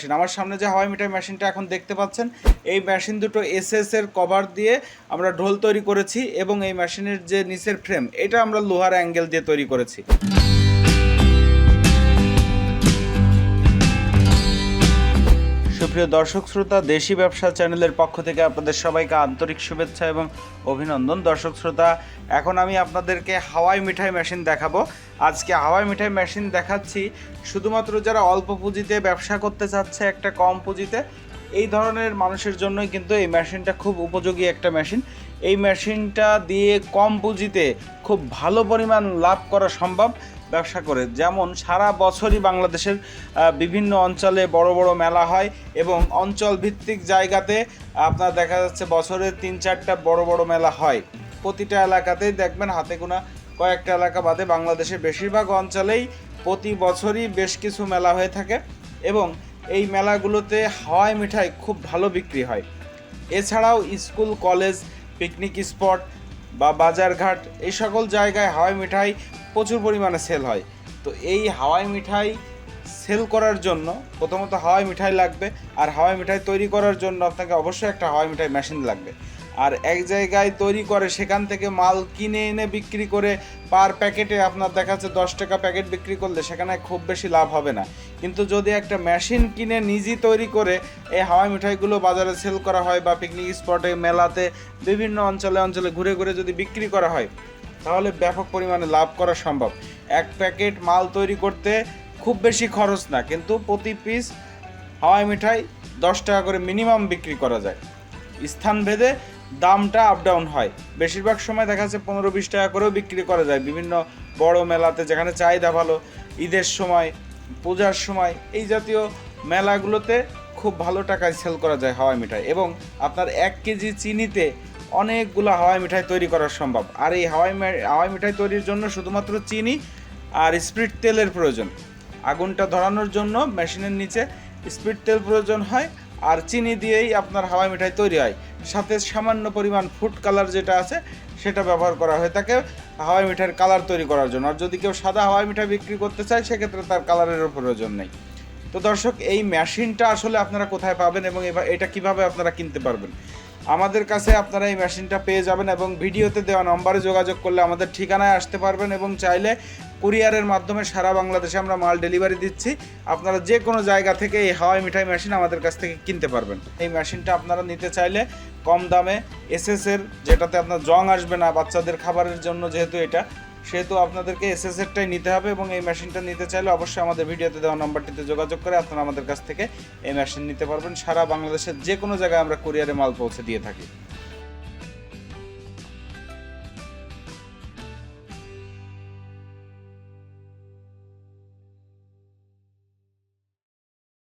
Machine. আমার সামনে যে হাওয়াই মিঠাই মেশিনটা এখন দেখতে পাচ্ছেন, এই মেশিন দুটো এসএস এর কভার দিয়ে আমরা ঢোল তৈরি করেছি এবং এই মেশিনের যে নিচের ফ্রেম এটা আমরা লোহার অ্যাঙ্গেল দিয়ে তৈরি করেছি সুপ্রিয় দর্শক শ্রোতা, দেশি ব্যবসা চ্যানেলের পক্ষ থেকে আপনাদের সবাইকে আন্তরিক শুভেচ্ছা এবং অভিনন্দন। দর্শক শ্রোতা, এখন আমি আপনাদেরকে হাওয়াই মিঠাই মেশিন দেখাবো। আজকে হাওয়াই মিঠাই মেশিন দেখাচ্ছি। শুধুমাত্র যারা অল্প পুঁজিতে ব্যবসা করতে চাচ্ছে, একটা কম পুঁজিতে, এই ধরনের মানুষের জন্যই কিন্তু এই মেশিনটা খুব উপযোগী একটা মেশিন। এই মেশিনটা দিয়ে কম পুঁজিতে খুব ভালো পরিমাণ লাভ করা সম্ভব। ব্যবসা করে। যেমন সারা বছরই বাংলাদেশের বিভিন্ন অঞ্চলে বড় বড় মেলা হয় এবং অঞ্চল ভিত্তিক জায়গাতে আপনার দেখা যাচ্ছে বছরে তিন চারটা বড় বড় মেলা হয়। প্রতিটা এলাকাতেই দেখবেন হাতে গোনা কয়েকটা এলাকা বাদে বাংলাদেশের বেশিরভাগ অঞ্চলেই প্রতি বছরই বেশ কিছু মেলা হয়ে থাকে এবং এই মেলাগুলোতে হাওয়াই মিঠাই খুব ভালো বিক্রি হয়। এছাড়াও স্কুল, কলেজ, পিকনিক স্পট বা বাজারঘাট এই সকল জায়গায় হাওয়াই মিঠাই প্রচুর পরিমাণে সেল হয়। তো এই হাওয়াই মিঠাই সেল করার জন্য প্রথমত হাওয়াই মিঠাই লাগবে আর হাওয়াই মিঠাই তৈরি করার জন্য আপনাকে অবশ্যই একটা হাওয়াই মিঠাই মেশিন লাগবে। আর এক জায়গায় তৈরি করে সেখান থেকে মাল কিনে এনে বিক্রি করে পার প্যাকেটে আপনার দেখা যাচ্ছে দশ টাকা প্যাকেট বিক্রি করলে সেখানে খুব বেশি লাভ হবে না। কিন্তু যদি একটা মেশিন কিনে নিজে তৈরি করে এই হাওয়াই মিঠাইগুলো বাজারে সেল করা হয় বা পিকনিক স্পটে মেলাতে, বিভিন্ন অঞ্চলে অঞ্চলে ঘুরে ঘুরে যদি বিক্রি করা হয় তাহলে ব্যাপক পরিমাণে লাভ করা সম্ভব। এক প্যাকেট মাল তৈরি করতে খুব বেশি খরচ না, কিন্তু প্রতি পিস হাওয়াই মিঠাই দশ টাকা করে মিনিমাম বিক্রি করা যায়। স্থানভেদে দামটা আপ ডাউন হয়। বেশিরভাগ সময় দেখা যাচ্ছে পনেরো বিশ টাকা করেও বিক্রি করা যায়। বিভিন্ন বড় মেলাতে যেখানে চাহিদা ভালো, ঈদের সময়, পূজার সময়, এই জাতীয় মেলাগুলোতে খুব ভালো টাকায় সেল করা যায় হাওয়াই মিঠাই। এবং আপনার এক কেজি চিনিতে অনেকগুলো হাওয়াই মিঠাই তৈরি করা সম্ভব। আর এই হাওয়াই হাওয়াই মিঠাই তৈরির জন্য শুধুমাত্র চিনি আর স্প্রিট তেলের প্রয়োজন। আগুনটা ধরানোর জন্য মেশিনের নিচে স্পিড তেল প্রয়োজন হয় আর চিনি দিয়েই আপনার হাওয়াই মিঠাই তৈরি হয়। সাথে সামান্য পরিমাণ ফুড কালার যেটা আছে, সেটা ব্যবহার করা হয়ে থাকে হাওয়াই মিঠাইয়ের কালার তৈরি করার জন্য। আর যদি কেউ সাদা হাওয়াই মিঠাই বিক্রি করতে চায়, সেক্ষেত্রে তার কালারেরও প্রয়োজন নেই। তো দর্শক, এই মেশিনটা আসলে আপনারা কোথায় পাবেন এবং এটা কীভাবে আপনারা কিনতে পারবেন? আমাদের কাছে আপনারা এই মেশিনটা পেয়ে যাবেন এবং ভিডিওতে দেওয়া নম্বরে যোগাযোগ করলে আমাদের ঠিকানায় আসতে পারবেন এবং চাইলে কুরিয়ারের মাধ্যমে সারা বাংলাদেশে আমরা মাল ডেলিভারি দিচ্ছি। আপনারা যে কোনো জায়গা থেকে এই হাওয়াই মিঠাই মেশিন আমাদের কাছ থেকে কিনতে পারবেন। এই মেশিনটা আপনারা নিতে চাইলে কম দামে এসএসের যেটাতে আপনার জং আসবে না বাচ্চাদের খাবারের জন্য যেহেতু এটা সেহেতু আপনাদেরকে এসএসএরটাই নিতে হবে এবং এই মেশিনটা নিতে চাইলে অবশ্যই আমাদের ভিডিওতে দেওয়া নাম্বারটিতে যোগাযোগ করে আপনারা আমাদের কাছ থেকে এই মেশিন নিতে পারবেন। সারা বাংলাদেশের যে কোনো জায়গায় আমরা কুরিয়ারে মাল পৌঁছে দিয়ে থাকি।